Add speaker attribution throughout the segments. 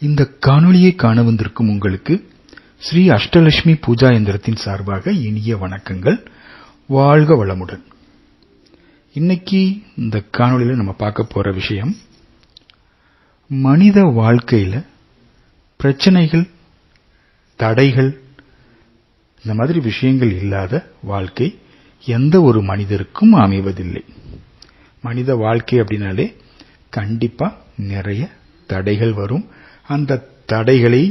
Speaker 1: இந்த காணொளியை காண வந்திருக்கும் உங்களுக்கு ஸ்ரீ அஷ்டலட்சுமி பூஜா எந்திரத்தின் சார்பாக இனிய வணக்கங்கள். வாழ்க வளமுடன். இன்னைக்கு இந்த காணொளியில் நம்ம பார்க்க போற விஷயம் மனித வாழ்க்கையில் பிரச்சனைகள் தடைகள் இந்த மாதிரி விஷயங்கள் இல்லாத வாழ்க்கை எந்த ஒரு மனிதருக்கும் அமைவதில்லை. மனித வாழ்க்கை அப்படின்னாலே கண்டிப்பா நிறைய தடைகள் வரும். அந்த தடைகளை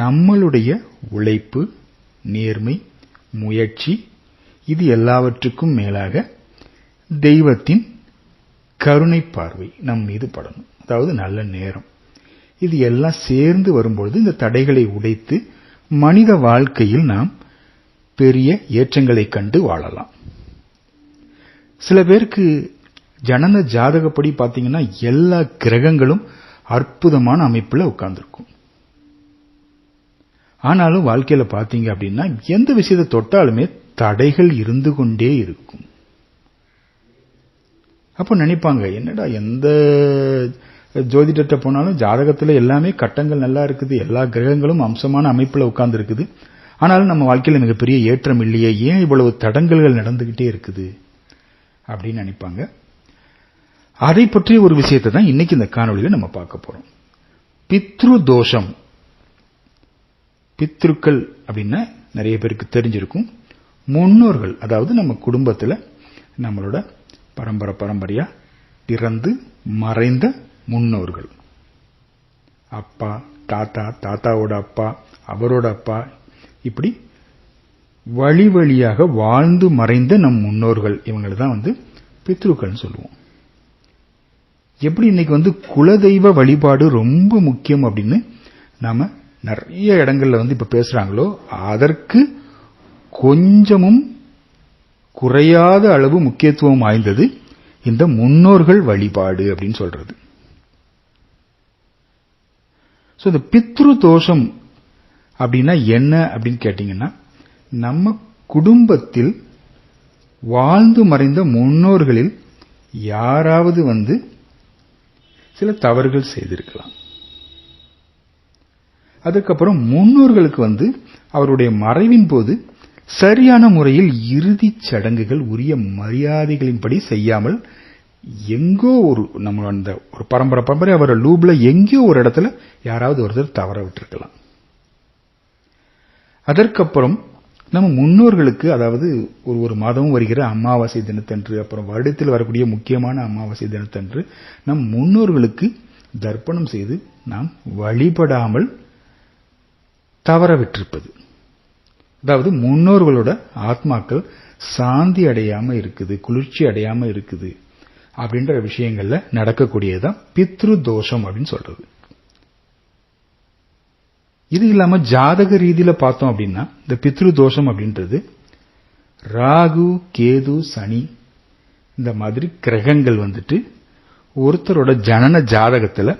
Speaker 1: நம்மளுடைய உழைப்பு நேர்மை முயற்சி இது எல்லாவற்றுக்கும் மேலாக தெய்வத்தின் கருணை பார்வை நம் மீது படணும். அதாவது நல்ல நேரம். இது எல்லாம் சேர்ந்து வரும்பொழுது இந்த தடைகளை உடைத்து மனித வாழ்க்கையில் நாம் பெரிய ஏற்றங்களை கண்டு வாழலாம். சில பேருக்கு ஜனன ஜாதகப்படி பார்த்தீங்கன்னா எல்லா கிரகங்களும் அற்புதமான அமைப்புல உட்கார்ந்துருக்கும். ஆனாலும் வாழ்க்கையில பாத்தீங்க அப்படின்னா எந்த விஷயத்தை தொட்டாலுமே தடைகள் இருந்து கொண்டே இருக்கும். அப்போ நினைப்பாங்க என்னடா எந்த ஜோதிடத்தை போனாலும் ஜாதகத்துல எல்லாமே கட்டங்கள் நல்லா இருக்குது எல்லா கிரகங்களும் அம்சமான அமைப்புல உட்கார்ந்து இருக்குது ஆனாலும் நம்ம வாழ்க்கையில மிகப்பெரிய ஏற்றம் இல்லையே ஏன் இவ்வளவு தடங்கல்கள் நடந்துகிட்டே இருக்குது அப்படின்னு நினைப்பாங்க. அதை பற்றிய ஒரு விஷயத்தை தான் இன்னைக்கு இந்த காணொலியில நம்ம பார்க்க போறோம். பித்ரு தோஷம் பித்ருக்கள் அப்படின்னா நிறைய பேருக்கு தெரிஞ்சிருக்கும். முன்னோர்கள் அதாவது நம்ம குடும்பத்தில் நம்மளோட பரம்பரை பரம்பரையா பிறந்து மறைந்த முன்னோர்கள். அப்பா தாத்தா தாத்தாவோட அப்பா அவரோட அப்பா இப்படி வழி வழியாக வாழ்ந்து மறைந்த நம் முன்னோர்கள். இவங்களை தான் வந்து பித்ருக்கள்னு சொல்லுவோம். எப்படி இன்னைக்கு வந்து குலதெய்வ வழிபாடு ரொம்ப முக்கியம் அப்படின்னு நாம நிறைய இடங்கள்ல வந்து இப்ப பேசுறாங்களோ அதற்கு கொஞ்சமும் குறையாத அளவு முக்கியத்துவம் வாய்ந்தது இந்த முன்னோர்கள் வழிபாடு அப்படின்னு சொல்றது. ஸோ இந்த பித்ரு தோஷம் அப்படின்னா என்ன அப்படின்னு கேட்டீங்கன்னா நம்ம குடும்பத்தில் வாழ்ந்து மறைந்த முன்னோர்களில் யாராவது வந்து சில தவறுகள் செய்திருக்கலாம். அதுக்கப்புறம் முன்னோர்களுக்கு வந்து அவருடைய மறைவின் போது சரியான முறையில் இறுதிச் சடங்குகள் உரிய மரியாதைகளின்படி செய்யாமல் எங்கோ ஒரு நம்ம அந்த ஒரு பரம்பரை பரம்பரை அவர் லூப்ல எங்கேயோ ஒரு இடத்துல யாராவது ஒருத்தர் தவற விட்டிருக்கலாம். அதற்கப்புறம் நம்ம முன்னோர்களுக்கு அதாவது ஒரு ஒரு மாதமும் வருகிற அமாவாசை தினத்தன்று அப்புறம் வருடத்தில் வரக்கூடிய முக்கியமான அமாவாசை தினத்தன்று நம் முன்னோர்களுக்கு தர்ப்பணம் செய்து நாம் வழிபடாமல் தவறவிட்டிருப்பது. அதாவது முன்னோர்களோட ஆத்மாக்கள் சாந்தி அடையாம இருக்குது குளிர்ச்சி அடையாம இருக்குது அப்படின்ற விஷயங்கள்ல நடக்கக்கூடியதுதான் பித்ரு தோஷம் அப்படின்னு சொல்றது. இது இல்லாம ஜாதக ரீதியில பார்த்தோம் அப்படின்னா இந்த பித்ரு தோஷம் அப்படின்றது ராகு கேது சனி இந்த மாதிரி கிரகங்கள் வந்துட்டு ஒருத்தரோட ஜனன ஜாதகத்துல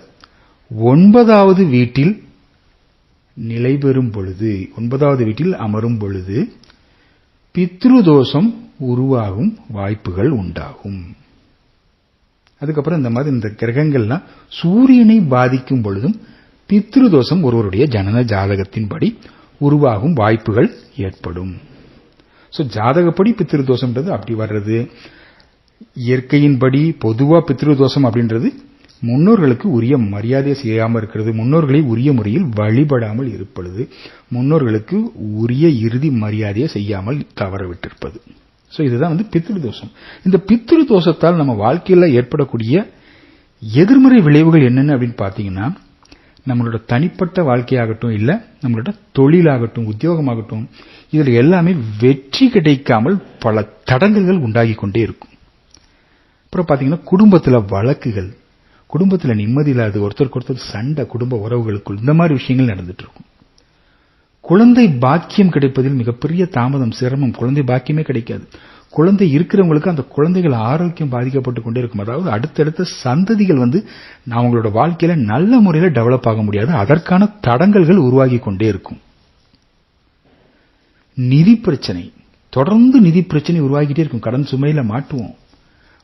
Speaker 1: ஒன்பதாவது வீட்டில் நிலை பெறும் பொழுது ஒன்பதாவது வீட்டில் அமரும் பொழுது பித்ரு தோஷம் உருவாகும் வாய்ப்புகள் உண்டாகும். அதுக்கப்புறம் இந்த மாதிரி இந்த கிரகங்கள்லாம் சூரியனை பாதிக்கும் பொழுதும் பித்ருதோஷம் ஒருவருடைய ஜனன ஜாதகத்தின்படி உருவாகும் வாய்ப்புகள் ஏற்படும். ஸோ ஜாதகப்படி பித்ருதோஷம்ன்றது அப்படி வர்றது. இயற்கையின்படி பொதுவா பித்ரு தோஷம் அப்படின்றது முன்னோர்களுக்கு உரிய மரியாதை செய்யாமல் இருக்கிறது. முன்னோர்களை உரிய முறையில் வழிபடாமல் இருப்பது. முன்னோர்களுக்கு உரிய இறுதி மரியாதையை செய்யாமல் தவறவிட்டிருப்பது. ஸோ இதுதான் வந்து பித்திருதோஷம் இந்த பித்திருதோஷத்தால் நம்ம வாழ்க்கையில் ஏற்படக்கூடிய எதிர்மறை விளைவுகள் என்னென்ன அப்படின்னு பார்த்தீங்கன்னா நம்மளோட தனிப்பட்ட வாழ்க்கையாகட்டும் இல்லை நம்மளோட தொழிலாகட்டும் உத்தியோகமாகட்டும் இதில் எல்லாமே வெற்றி கிடைக்காமல் பல தடங்கல்கள் உண்டாகி கொண்டே இருக்கும். அப்புறம் பார்த்தீங்கன்னா குடும்பத்தில் வழக்குகள் குடும்பத்தில் நிம்மதி இல்லாத ஒருத்தருக்கு ஒருத்தர் சண்டை குடும்ப உறவுகளுக்குள் இந்த மாதிரி விஷயங்கள் நடந்துட்டு இருக்கும். குழந்தை பாக்கியம் கிடைப்பதில் மிகப்பெரிய தாமதம் சிரமம் குழந்தை பாக்கியமே கிடைக்காது. குழந்தை இருக்கிறவங்களுக்கு அந்த குழந்தைகள் ஆரோக்கியம் பாதிக்கப்பட்டு கொண்டே இருக்கும் அதாவது அடுத்தடுத்த சந்ததிகள் வந்து அவங்களோட வாழ்க்கையில நல்ல முறையில டெவலப் ஆக முடியாது. அதற்கான தடங்கல்கள் உருவாகி கொண்டே இருக்கும். நிதி பிரச்சனை. தொடர்ந்து நிதி பிரச்சனை உருவாகிட்டே இருக்கும். கடன் சுமையில மாட்டுவோம்.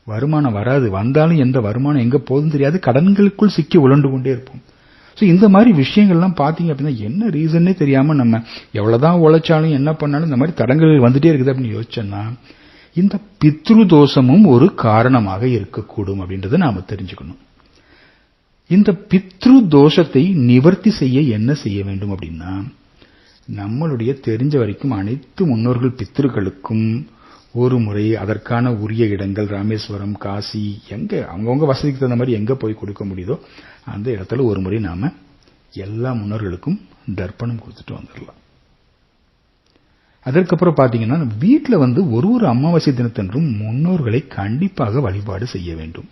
Speaker 1: வருமானம் வராது. வந்தாலும் எந்த வருமானம் எங்க போகுதுன்னு தெரியாது. கடன்களுக்குள் சிக்கி உழண்டு கொண்டே இருப்போம். ஸோ இந்த மாதிரி விஷயங்கள்லாம் பார்த்தீங்க அப்படின்னா என்ன ரீசன்னே தெரியாம நம்ம எவ்வளவுதான் உழைச்சாலும் என்ன பண்ணாலும் இந்த மாதிரி தடங்கள் வந்துட்டே இருக்குது அப்படின்னு யோசிச்சோன்னா இந்த பித்ரு தோஷமும் ஒரு காரணமாக இருக்கக்கூடும் அப்படின்றத நாம தெரிஞ்சுக்கணும். இந்த பித்ரு தோஷத்தை நிவர்த்தி செய்ய என்ன செய்ய வேண்டும் அப்படின்னா நம்மளுடைய தெரிஞ்ச வரைக்கும் அனைத்து முன்னோர்கள் பித்ருக்களுக்கும் ஒரு முறை அதற்கான உரிய இடங்கள் ராமேஸ்வரம் காசி எங்க அவங்கவுங்க வசதிக்கு தகுந்த மாதிரி எங்க போய் கொடுக்க முடியுதோ அந்த இடத்துல ஒரு முறை நாம எல்லா முன்னோர்களுக்கும் தர்ப்பணம் கொடுத்துட்டு வந்துடலாம். அதற்கப்புறம் பாத்தீங்கன்னா வீட்டில் வந்து ஒரு ஒரு அமாவாசை தினத்தன்றும் முன்னோர்களை கண்டிப்பாக வழிபாடு செய்ய வேண்டும்.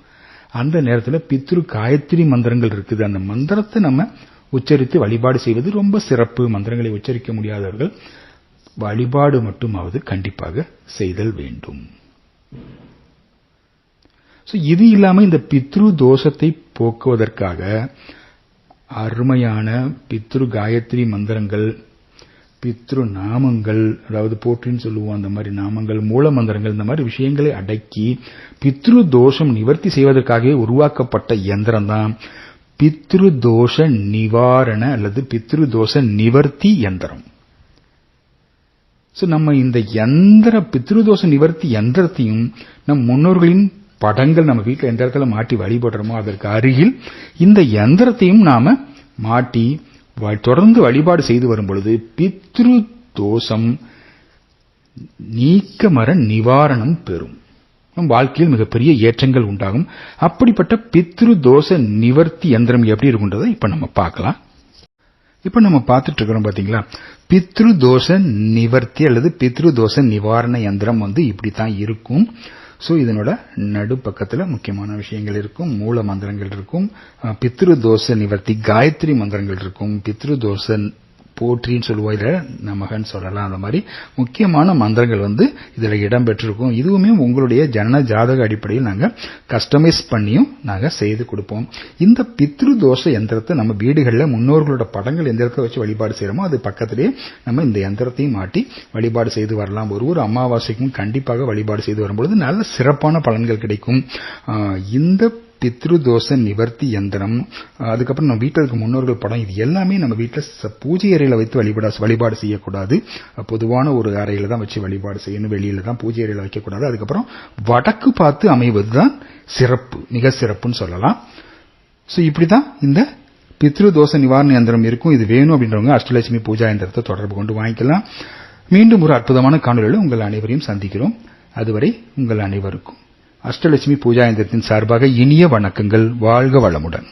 Speaker 1: அந்த நேரத்தில் பித்ரு காயத்ரி மந்திரங்கள் இருக்குது. அந்த மந்திரத்தை நம்ம உச்சரித்து வழிபாடு செய்வது ரொம்ப சிறப்பு. மந்திரங்களை உச்சரிக்க முடியாதவர்கள் வழிபாடு மட்டுமாவது கண்டிப்பாக செய்தல் வேண்டும். ஸோ இது இல்லாம இந்த பித்ரு தோஷத்தை போக்குவதற்காக அருமையான பித்ரு காயத்ரி மந்திரங்கள் பித்ரு நாமங்கள் அதாவது போற்றின்னு சொல்லுவோம் அந்த மாதிரி நாமங்கள் மூல மந்திரங்கள் இந்த மாதிரி விஷயங்களை அடக்கி பித்ரு தோஷம் நிவர்த்தி செய்வதற்காகவே உருவாக்கப்பட்ட இயந்திரம் தான் பித்ரு தோஷ நிவாரண அல்லது பித்ரு தோஷ நிவர்த்தி யந்திரம் ஸோ நம்ம இந்த எந்திர பித்ருதோஷ நிவர்த்தி எந்திரத்தையும் நம் முன்னோர்களின் படங்கள் நம்ம வீட்டில் எந்த இடத்துல மாட்டி வழிபடுறோமோ அதற்கு அருகில் இந்த யந்திரத்தையும் நாம மாட்டி தொடர்ந்து வழிபாடு செய்து வரும் பொழுது பித்ரு தோஷம் நீக்கமர நிவாரணம் பெறும். நம் வாழ்க்கையில் மிகப்பெரிய ஏற்றங்கள் உண்டாகும். அப்படிப்பட்ட பித்ரு தோஷ நிவர்த்தி யந்திரம் எப்படி இருக்குன்றதை இப்ப நம்ம பார்க்கலாம். இப்ப நம்ம பார்த்துட்டு இருக்கிறோம் பாத்தீங்களா? பித்ரு தோஷ நிவர்த்தி அல்லது பித்ரு தோஷ நிவாரண யந்திரம் வந்து இப்படி தான் இருக்கும். சோ இதனோட நடுப்பக்கத்துல முக்கியமான விஷயங்கள் இருக்கும் மூல மந்திரங்கள் இருக்கும் பித்ரு தோஷ நிவர்த்தி காயத்ரி மந்திரங்கள் இருக்கும் பித்ரு தோஷ போற்றின்னு சொல்லுவோம். நம்ம மகன் சொல்லலாம். அந்த மாதிரி முக்கியமான மந்திரங்கள் வந்து இதுல இடம்பெற்றிருக்கும். இதுவுமே உங்களுடைய ஜனன ஜாதக அடிப்படையில் நாங்க கஸ்டமைஸ் பண்ணியும் நாங்க செய்து கொடுப்போம். இந்த பித்ரு தோஷ எந்திரத்தை நம்ம வீடுகளில் முன்னோர்களோட படங்கள் எந்திரத்தை வச்சு வழிபாடு செய்யறோமோ அது பக்கத்திலேயே நம்ம இந்த எந்திரத்தையும் மாட்டி வழிபாடு செய்து வரலாம். ஒரு ஒரு அமாவாசைக்கும் கண்டிப்பாக வழிபாடு செய்து வரும்பொழுது நல்ல சிறப்பான பலன்கள் கிடைக்கும். இந்த பித்ருதோஷ நிவர்த்தி யந்திரம். அதுக்கப்புறம் நம்ம வீட்டில் இருக்க முன்னோர்கள் படம் இது எல்லாமே நம்ம வீட்டில் பூஜை அறையில் வைத்து வழிபாடு வழிபாடு செய்யக்கூடாது. பொதுவான ஒரு அறையில் தான் வச்சு வழிபாடு செய்யணும் வெளியில தான் பூஜை அறையில் வைக்கக்கூடாது. அதுக்கப்புறம் வடக்கு பார்த்து அமைவது தான் சிறப்பு மிக சிறப்புன்னு சொல்லலாம். ஸோ இப்படி தான் இந்த பித்ரு தோஷ நிவாரண யந்திரம் இருக்கும். இது வேணும் அப்படின்றவங்க அஷ்டலட்சுமி பூஜா யந்திரத்தை தொடர்பு கொண்டு வாங்கிக்கலாம். மீண்டும் ஒரு அற்புதமான காணொலியில் உங்கள் அனைவரையும் சந்திக்கிறோம். அதுவரை உங்கள் அனைவருக்கும் அஷ்டலட்சுமி பூஜாயந்திரத்தின் சார்பாக இனிய வணக்கங்கள். வாழ்க வளமுடன்.